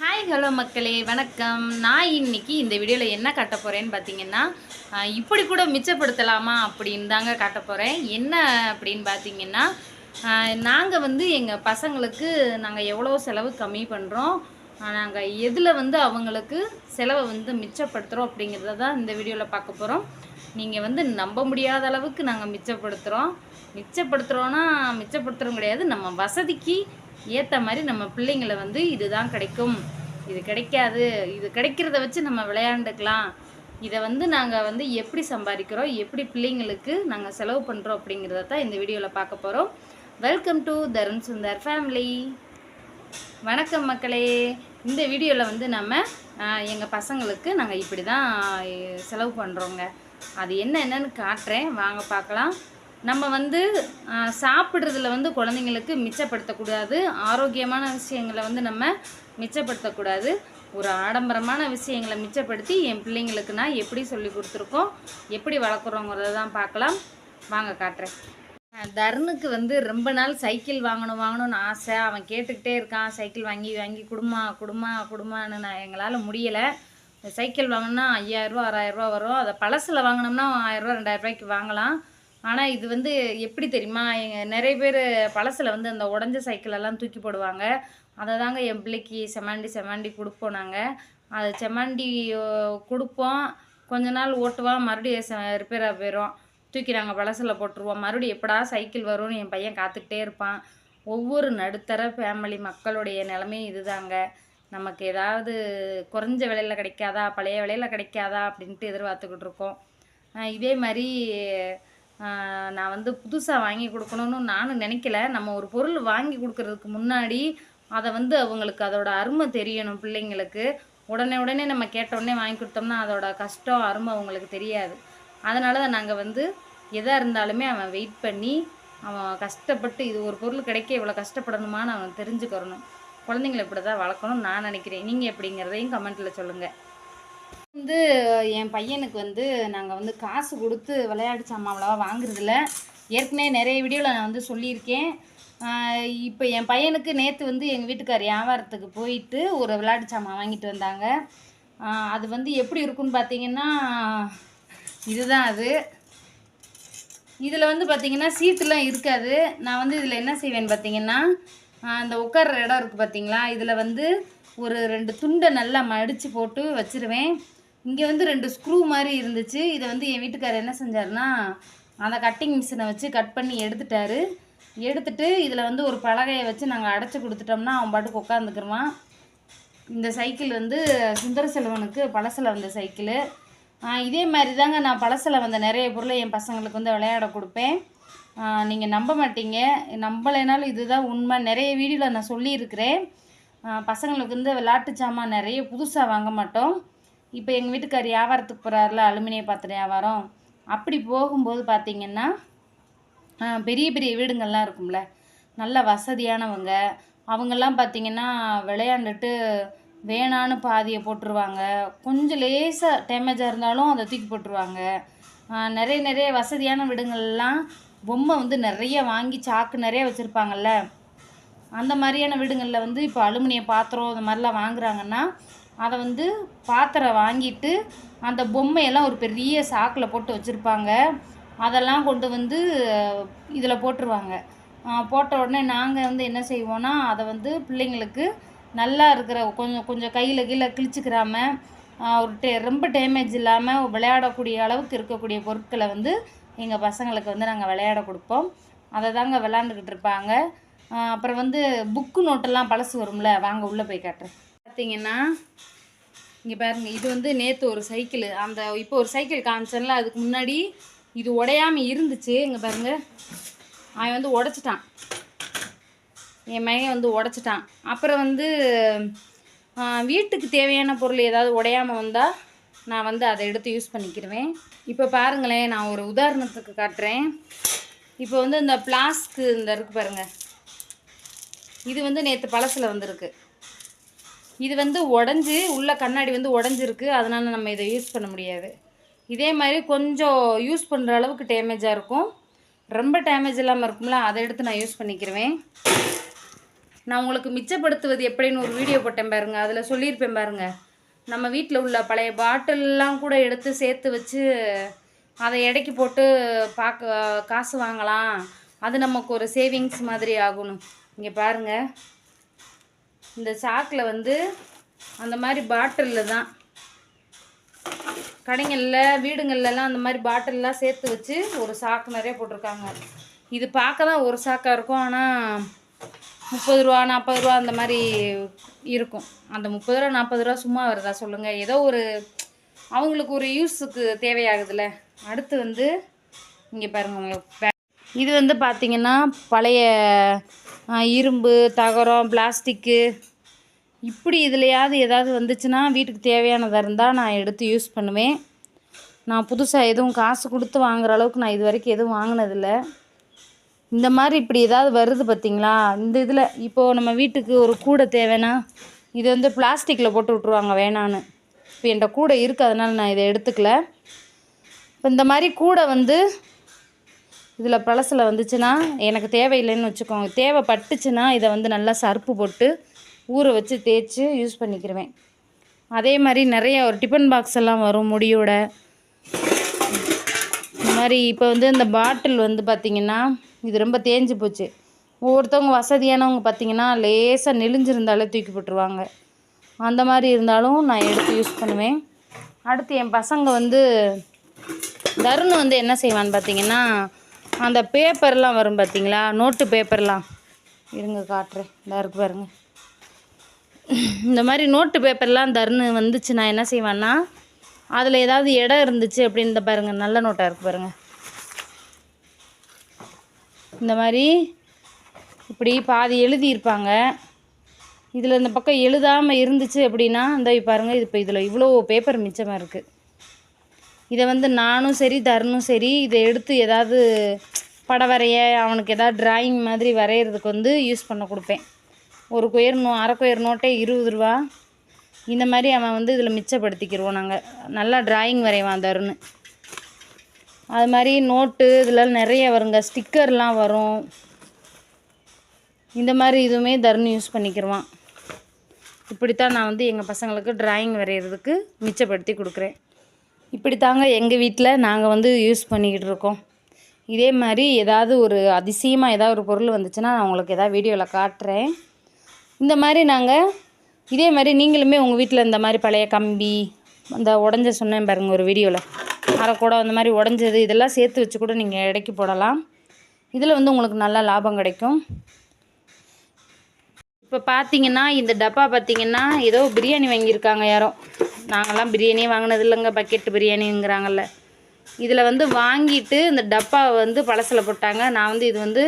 Hi hello மக்களே. வணக்கம். நான் இன்னைக்கு இந்த வீடியோவில் என்ன காட்ட போகிறேன்னு பார்த்தீங்கன்னா இப்படி கூட மிச்சப்படுத்தலாமா அப்படின்னு தாங்க காட்ட போகிறேன் என்ன அப்படின்னு பார்த்தீங்கன்னா நாங்கள் வந்து எங்கள் பசங்களுக்கு நாங்கள் எவ்வளோ செலவு கம்மி பண்ணுறோம் நாங்கள் எதில் வந்து அவங்களுக்கு செலவை வந்து மிச்சப்படுத்துகிறோம் அப்படிங்கிறத தான் இந்த வீடியோவில் பார்க்க போகிறோம் நீங்கள் வந்து நம்ப முடியாத அளவுக்கு நாங்கள் மிச்சப்படுத்துகிறோம் மிச்சப்படுத்துகிறோன்னா மிச்சப்படுத்துகிறோம் கிடையாது. நம்ம வசதிக்கு ஏற்ற மாதிரி நம்ம பிள்ளைங்களை வந்து இதுதான் கிடைக்கும். இது கிடைக்காது. இது கிடைக்கிறத வச்சு நம்ம விளையாண்டுக்கலாம். இதை வந்து நாங்கள் வந்து எப்படி சம்பாதிக்கிறோம் எப்படி பிள்ளைங்களுக்கு நாங்கள் செலவு பண்ணுறோம் அப்படிங்கிறத தான் இந்த வீடியோவில் பார்க்க போகிறோம் welcome to Tarun Sundar family வணக்கம் மக்களே. இந்த வீடியோவில் வந்து நம்ம எங்கள் பசங்களுக்கு நாங்கள் இப்படி தான் செலவு பண்ணுறோங்க அது என்ன என்னன்னு காட்டுறேன். வாங்க பார்க்கலாம். நம்ம வந்து சாப்பிட்றதுல வந்து குழந்தைங்களுக்கு மிச்சப்படுத்தக்கூடாது. ஆரோக்கியமான விஷயங்களை வந்து நம்ம மிச்சப்படுத்தக்கூடாது. ஒரு ஆடம்பரமான விஷயங்களை மிச்சப்படுத்தி என் பிள்ளைங்களுக்கு நான் எப்படி சொல்லி கொடுத்துருக்கோம் எப்படி வளர்க்குறோங்கிறத தான் பார்க்கலாம். வாங்க காட்டுறேன். தருணுக்கு வந்து ரொம்ப நாள் சைக்கிள் வாங்கணும் வாங்கணும்னு ஆசை. அவன் கேட்டுக்கிட்டே இருக்கான் சைக்கிள் வாங்கி வாங்கி குடுமா குடுமா குடுமான்னு நான் எங்களால் முடியலை. சைக்கிள் வாங்கினா ஐயாயிரரூவா ஆறாயிரரூவா வரும். அதை பழசில் வாங்கினோம்னா ஆயிரரூவா ரெண்டாயிரரூபாய்க்கு வாங்கலாம். ஆனால் இது வந்து எப்படி தெரியுமா? எங்கள் நிறைய பேர் பழசில் வந்து அந்த உடஞ்ச சைக்கிளெல்லாம் தூக்கி போடுவாங்க. அதை தாங்க என் பிள்ளைக்கு செமாண்டி செமாண்டி கொடுப்போம் நாங்கள் அது செமாண்டி கொடுப்போம். கொஞ்ச நாள் ஓட்டுவான் மறுபடியும் ரிப்பேராக போயிடும் தூக்கி நாங்கள் பழசில் போட்டுருவோம். மறுபடியும் எப்படா சைக்கிள் வரும்னு என் பையன் காத்துக்கிட்டே இருப்பான். ஒவ்வொரு நடுத்தர ஃபேமிலி மக்களுடைய நிலைமையும் இதுதாங்க. நமக்கு ஏதாவது குறைஞ்ச விலையில் கிடைக்காதா? பழைய விலையில் கிடைக்காதா? அப்படின்ட்டு எதிர்பார்த்துக்கிட்டு இருக்கோம். இதே மாதிரி நான் வந்து புதுசாக வாங்கி கொடுக்கணும்னு நானும் நினைக்கல. நம்ம ஒரு பொருள் வாங்கி கொடுக்கறதுக்கு முன்னாடி அதை வந்து அவங்களுக்கு அதோட அருமை தெரியணும் பிள்ளைங்களுக்கு. உடனே உடனே நம்ம கேட்ட உடனே வாங்கி கொடுத்தோம்னா அதோட கஷ்டம் அருமை அவங்களுக்கு தெரியாது. அதனால தான் நாங்கள் வந்து எதாக இருந்தாலுமே அவன் வெயிட் பண்ணி அவன் கஷ்டப்பட்டு இது ஒரு பொருள் கிடைக்க இவ்வளோ கஷ்டப்படணுமான்னு அவன் தெரிஞ்சுக்கிறணும். குழந்தைங்கள இப்படி தான் வளர்க்கணும்னு நான் நினைக்கிறேன். நீங்கள் எப்படிங்கிறதையும் கமெண்ட்டில் சொல்லுங்கள் வந்து என் பையனுக்கு வந்து நாங்கள் வந்து காசு கொடுத்து விளையாட்டு சாமான் அவ்வளோவா வாங்குறதில்ல. ஏற்கனவே நிறைய வீடியோவில் நான் வந்து சொல்லியிருக்கேன். இப்போ என் பையனுக்கு நேற்று வந்து எங்கள் வீட்டுக்கார் வியாபாரத்துக்கு போயிட்டு ஒரு விளையாட்டு சாமான் வாங்கிட்டு வந்தாங்க. அது வந்து எப்படி இருக்குன்னு பார்த்தீங்கன்னா இதுதான் அது. இதில் வந்து பார்த்திங்கன்னா சீட்டுலாம் இருக்காது. நான் வந்து இதில் என்ன செய்வேன்னு பார்த்தீங்கன்னா அந்த உட்கார்ற இடம் இருக்குது பார்த்தீங்களா இதில் வந்து ஒரு ரெண்டு துண்டை நல்லா மடித்து போட்டு வச்சிருவேன். இங்கே வந்து ரெண்டு ஸ்க்ரூ மாதிரி இருந்துச்சு. இதை வந்து என் வீட்டுக்காரர் என்ன செஞ்சாருன்னா அந்த கட்டிங் மிஷினை வச்சு கட் பண்ணி எடுத்துட்டாரு. எடுத்துட்டு இதில் வந்து ஒரு பலகையை வச்சு நாங்கள் அடைச்சி கொடுத்துட்டோம்னா அவன் பாட்டுக்கு உட்காந்துக்கிருவான் இந்த சைக்கிள் வந்து சுந்தர செல்வனுக்கு பழசில் வந்த சைக்கிள் இதே மாதிரி தாங்க நான் பழசில் வந்த நிறைய பொருளை என் பசங்களுக்கு வந்து விளையாட கொடுப்பேன். நீங்கள் நம்ப மாட்டீங்க. நம்பலைனாலும் இதுதான் உண்மை. நிறைய வீடியோவில் நான் சொல்லியிருக்கிறேன். பசங்களுக்கு வந்து விளையாட்டு சாமான் நிறைய புதுசாக வாங்க மாட்டோம். இப்போ எங்கள் வீட்டுக்கார் வியாபாரத்துக்கு போகிறாருல அலுமினிய பாத்திர வியாபாரம். அப்படி போகும்போது பார்த்தீங்கன்னா பெரிய பெரிய வீடுங்கள்லாம் இருக்கும்ல. நல்ல வசதியானவங்க. அவங்கெல்லாம் பார்த்தீங்கன்னா விளையாண்டுட்டு வேணான்னு பாதியை போட்டுருவாங்க. கொஞ்சம் லேசாக டேமேஜாக இருந்தாலும் அதை தூக்கி போட்டுருவாங்க. நிறைய நிறைய வசதியான வீடுங்கள்லாம் பொம்மை வந்து நிறைய வாங்கி சாக்கு நிறைய வச்சுருப்பாங்கல்ல. அந்த மாதிரியான வீடுங்களில் வந்து இப்போ அலுமினிய பாத்திரம் இந்த மாதிரிலாம் வாங்குறாங்கன்னா அதை வந்து பாத்திரம் வாங்கிட்டு அந்த பொம்மையெல்லாம் ஒரு பெரிய சாக்கில் போட்டு வச்சுருப்பாங்க. அதெல்லாம் கொண்டு வந்து இதில் போட்டுருவாங்க. போட்ட உடனே நாங்கள் வந்து என்ன செய்வோன்னா அதை வந்து பிள்ளைங்களுக்கு நல்லா இருக்கிற கொஞ்சம் கொஞ்சம் கையில் கீழே கிழிச்சிக்கிறாம ஒரு டே ரொம்ப டேமேஜ் இல்லாமல் விளையாடக்கூடிய அளவுக்கு இருக்கக்கூடிய பொருட்களை வந்து எங்கள் பசங்களுக்கு வந்து நாங்கள் விளையாட கொடுப்போம். அதை தாங்க விளாண்டுக்கிட்டு இருப்பாங்க. அப்புறம் வந்து புக்கு நோட்டெல்லாம் பழசு வரும்ல வாங்க உள்ளே போய் காட்டுறேன் பார்த்தீங்கன்னா இங்கே பாருங்கள் இது வந்து நேற்று ஒரு சைக்கிள் அந்த இப்போ ஒரு சைக்கிள் காமிச்சேன்ல அதுக்கு முன்னாடி இது உடையாம இருந்துச்சு. இங்கே பாருங்கள் அவன் வந்து உடச்சிட்டான். என் மகன் வந்து உடச்சிட்டான். அப்புறம் வந்து வீட்டுக்கு தேவையான பொருள் ஏதாவது உடையாமல் வந்தால் நான் வந்து அதை எடுத்து யூஸ் பண்ணிக்கிடுவேன் இப்போ பாருங்களேன் நான் ஒரு உதாரணத்துக்கு காட்டுறேன். இப்போ வந்து இந்த பிளாஸ்க்கு இந்த இருக்குது பாருங்கள் இது வந்து நேற்று பழசில் வந்திருக்கு. இது வந்து உடஞ்சி உள்ள கண்ணாடி வந்து உடஞ்சிருக்கு. அதனால் நம்ம இதை யூஸ் பண்ண முடியாது. இதே மாதிரி கொஞ்சம் யூஸ் பண்ணுற அளவுக்கு டேமேஜாக இருக்கும். ரொம்ப டேமேஜ் இல்லாமல் இருக்கும்ல அதை எடுத்து நான் யூஸ் பண்ணிக்கிறேன் நான் உங்களுக்கு மிச்சப்படுத்துவது எப்படின்னு ஒரு வீடியோ போட்டேன் பாருங்கள் அதில் சொல்லியிருப்பேன் பாருங்க. நம்ம வீட்டில் உள்ள பழைய பாட்டிலெலாம் கூட எடுத்து சேர்த்து வச்சு அதை எடைக்கு போட்டு பார்க்க காசு வாங்கலாம். அது நமக்கு ஒரு சேவிங்ஸ் மாதிரி ஆகணும் இங்கே பாருங்க. இந்த சாக்கில் வந்து அந்த மாதிரி பாட்டிலில் தான். கடைங்களில் வீடுங்கள்லாம் அந்த மாதிரி பாட்டிலெலாம் சேர்த்து வச்சு ஒரு சாக்கு நிறைய போட்டிருக்காங்க. இது பார்க்க தான் ஒரு சாக்காக இருக்கும். ஆனால் முப்பது ரூபா நாற்பது ரூபா அந்த மாதிரி இருக்கும். அந்த முப்பது ரூபா நாற்பது ரூபா சும்மா வருதா சொல்லுங்கள் ஏதோ ஒரு அவங்களுக்கு ஒரு யூஸுக்கு தேவையாகுதுல்ல அடுத்து வந்து இங்கே பாருங்க பே- இது வந்து பார்த்திங்கன்னா பழைய இரும்பு தகரம் பிளாஸ்டிக்கு இப்படி இதுலையாவது ஏதாவது வந்துச்சுன்னா வீட்டுக்கு தேவையானதாக இருந்தால் நான் எடுத்து யூஸ் பண்ணுவேன். நான் புதுசாக எதுவும் காசு கொடுத்து வாங்குற அளவுக்கு நான் இது வரைக்கும் எதுவும் வாங்கினதில்ல. இந்த மாதிரி இப்படி ஏதாவது வருது பார்த்தீங்களா இந்த இதில் இப்போது நம்ம வீட்டுக்கு ஒரு கூடை தேவைன்னா இது வந்து பிளாஸ்டிக்கில் போட்டு விட்ருவாங்க வேணான்னு. இப்போ என்கிட்ட கூடை இருக்குது அதனால் நான் இதை எடுத்துக்கல. இப்போ இந்த மாதிரி கூடை வந்து இதில் பழசில் வந்துச்சுன்னா எனக்கு தேவையில்லைன்னு வச்சுக்கோங்க. தேவைப்பட்டுச்சுன்னா இதை வந்து நல்லா சர்ப்பு போட்டு ஊற வச்சு தேய்ச்சி யூஸ் பண்ணிக்கிருவேன். அதே மாதிரி நிறைய ஒரு டிஃபன் பாக்ஸ் எல்லாம் வரும் முடியோட. இந்த மாதிரி இப்போ வந்து இந்த பாட்டில் வந்து பார்த்திங்கன்னா இது ரொம்ப தேஞ்சு போச்சு. ஒவ்வொருத்தவங்க வசதியானவங்க பார்த்திங்கன்னா லேசாக நெளிஞ்சிருந்தாலே தூக்கி போட்டுருவாங்க. அந்த மாதிரி இருந்தாலும் நான் எடுத்து யூஸ் பண்ணுவேன். அடுத்து என் பசங்க வந்து தருண் வந்து என்ன செய்வான்னு பார்த்தீங்கன்னா அந்த பேப்பர்லாம் வரும் பார்த்தீங்களா? நோட்டு பேப்பர்லாம். இருங்க காட்டுறேன். இந்த இருக்கு பாருங்க. இந்த மாதிரி நோட்டு பேப்பர்லாம் தருன்னு வந்துச்சு. நான் என்ன செய்வேன்னா அதில் ஏதாவது இடம் இருந்துச்சு அப்படின்னு பாருங்கள் நல்ல நோட்டாக இருக்கு பாருங்கள் இந்த மாதிரி இப்படி பாதி எழுதியிருப்பாங்க. இதில் இந்த பக்கம் எழுதாமல் இருந்துச்சு அப்படின்னா இந்த பாருங்கள் இது இப்போ இதில் இவ்வளோ பேப்பர் மிச்சமாக இருக்குது இதை வந்து நானும் சரி தருணும் சரி இதை எடுத்து ஏதாவது படம் வரைய அவனுக்கு ஏதாவது டிராயிங் மாதிரி வரைகிறதுக்கு வந்து யூஸ் பண்ண கொடுப்பேன். ஒரு கொயர் நோ அரை கொயர் நோட்டே இருபது ரூபா. இந்த மாதிரி அவன் வந்து இதில் மிச்சப்படுத்திக்கிடுவோம் நாங்கள் நல்லா டிராயிங் வரைவான் தருன்னு. அது மாதிரி நோட்டு இதில் நிறைய வருங்க. ஸ்டிக்கர்லாம் வரும். இந்த மாதிரி இதுவுமே தருண் யூஸ் பண்ணிக்கிடுவான் இப்படித்தான் நான் வந்து எங்கள் பசங்களுக்கு டிராயிங் வரைகிறதுக்கு மிச்சப்படுத்தி கொடுக்குறேன். இப்படித்தாங்க எங்கள் வீட்டில் நாங்கள் வந்து யூஸ் பண்ணிக்கிட்டு இருக்கோம். இதே மாதிரி ஏதாவது ஒரு அதிசயமாக ஏதாவது ஒரு பொருள் வந்துச்சுன்னா நான் உங்களுக்கு எதாவது வீடியோவில் காட்டுறேன். இந்த மாதிரி நாங்கள் இதே மாதிரி நீங்களுமே உங்கள் வீட்டில் இந்த மாதிரி பழைய கம்பி அந்த உடஞ்ச சொன்னேன் பாருங்கள் ஒரு வீடியோவில் அரைக்கூடம் அந்த மாதிரி உடஞ்சது இதெல்லாம் சேர்த்து வச்சு கூட நீங்கள் இடைக்கு போடலாம். இதில் வந்து உங்களுக்கு நல்ல லாபம் கிடைக்கும். இப்போ பார்த்தீங்கன்னா இந்த டப்பா பார்த்தீங்கன்னா ஏதோ பிரியாணி வாங்கியிருக்காங்க யாரோ. நாங்கள்லாம் பிரியாணியே வாங்கினது இல்லைங்க பக்கெட்டு பிரியாணிங்கிறாங்கல்ல. இதில் வந்து வாங்கிட்டு இந்த டப்பாவை வந்து பழசில் போட்டாங்க. நான் வந்து இது வந்து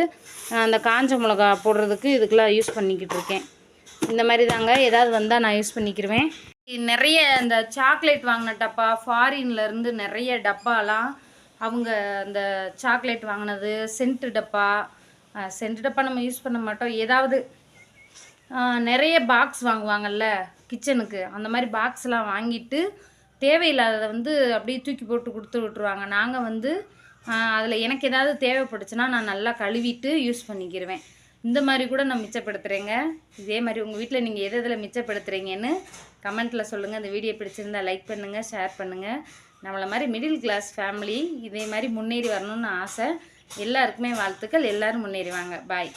அந்த காஞ்ச மிளகா போடுறதுக்கு இதுக்கெலாம் யூஸ் பண்ணிக்கிட்டு இருக்கேன். இந்த மாதிரி தாங்க ஏதாவது வந்தால் நான் யூஸ் பண்ணிக்கிருவேன். நிறைய இந்த சாக்லேட் வாங்கின டப்பா ஃபாரின்லேருந்து நிறைய டப்பாலாம் அவங்க அந்த சாக்லேட் வாங்கினது சென்ட் டப்பா சென்ட் டப்பா நம்ம யூஸ் பண்ண மாட்டோம். ஏதாவது நிறைய பாக்ஸ் வாங்குவாங்கல்ல கிச்சனுக்கு அந்த மாதிரி பாக்ஸ்லாம் வாங்கிட்டு தேவையில்லாததை வந்து அப்படியே தூக்கி போட்டு கொடுத்து விட்ருவாங்க நாங்கள் வந்து அதில் எனக்கு ஏதாவது தேவைப்பட்டுச்சுன்னா நான் நல்லா கழுவிட்டு யூஸ் பண்ணிக்கிருவேன். இந்த மாதிரி கூட நான் மிச்சப்படுத்துகிறேங்க இதே மாதிரி உங்கள் வீட்டில் நீங்கள் எது எதில் மிச்சப்படுத்துகிறீங்கன்னு கமெண்ட்டில் சொல்லுங்கள் இந்த வீடியோ பிடிச்சிருந்தா லைக் பண்ணுங்கள் ஷேர் பண்ணுங்கள் நம்மளை மாதிரி மிடில் கிளாஸ் ஃபேமிலி இதே மாதிரி முன்னேறி வரணும்னு ஆசை. எல்லாருக்குமே வாழ்த்துக்கள். எல்லோரும் முன்னேறிவாங்க. பாய்